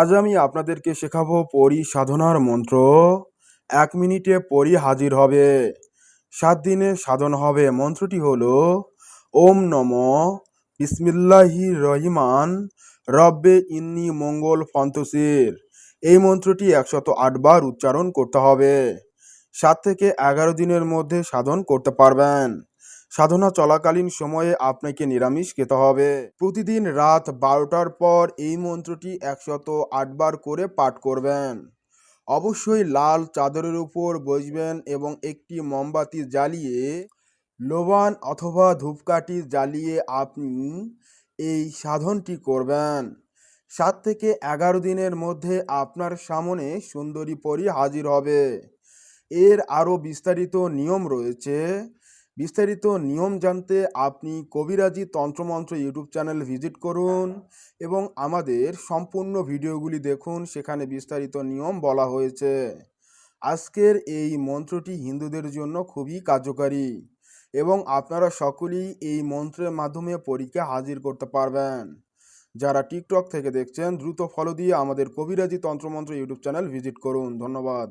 আজ আমি আপনাদেরকে শেখাবো পরি সাধনার মন্ত্র। এক মিনিটে পরি হাজির হবে। সাত দিনে সাধন হবে। মন্ত্রটি হলো, ওম নম বিসমিল্লাহি রহিমান রব্বে ইন্নি মঙ্গল ফন্তসির। এই মন্ত্রটি একশত আটবার উচ্চারণ করতে হবে। সাত থেকে এগারো দিনের মধ্যে সাধন করতে পারবেন। সাধনা চলাকালীন সময়ে আপনাকে নিরামিষ খেতে হবে। প্রতিদিন রাত বারোটার পর এই মন্ত্রটি একশত আটবার করে পাঠ করবেন। অবশ্যই লাল চাদরের উপর বসবেন এবং একটি মোমবাতি জ্বালিয়ে, লোবান অথবা ধূপকাঠি জ্বালিয়ে আপনি এই সাধনটি করবেন। সাত থেকে এগারো দিনের মধ্যে আপনার সামনে সুন্দরী পরি হাজির হবে। এর আরও বিস্তারিত নিয়ম রয়েছে। বিস্তারিত নিয়ম জানতে আপনি কবিরাজি তন্ত্রমন্ত্র ইউটিউব চ্যানেল ভিজিট করুন এবং আমাদের সম্পূর্ণ ভিডিওগুলি দেখুন, সেখানে বিস্তারিত নিয়ম বলা হয়েছে। আজকের এই মন্ত্রটি হিন্দুদের জন্য খুবই কার্যকারী এবং আপনারা সকলেই এই মন্ত্রের মাধ্যমে পরীক্ষা হাজির করতে পারবেন। যারা টিকটক থেকে দেখছেন, দ্রুত ফলো দিয়ে আমাদের কবিরাজি তন্ত্রমন্ত্র ইউটিউব চ্যানেল ভিজিট করুন। ধন্যবাদ।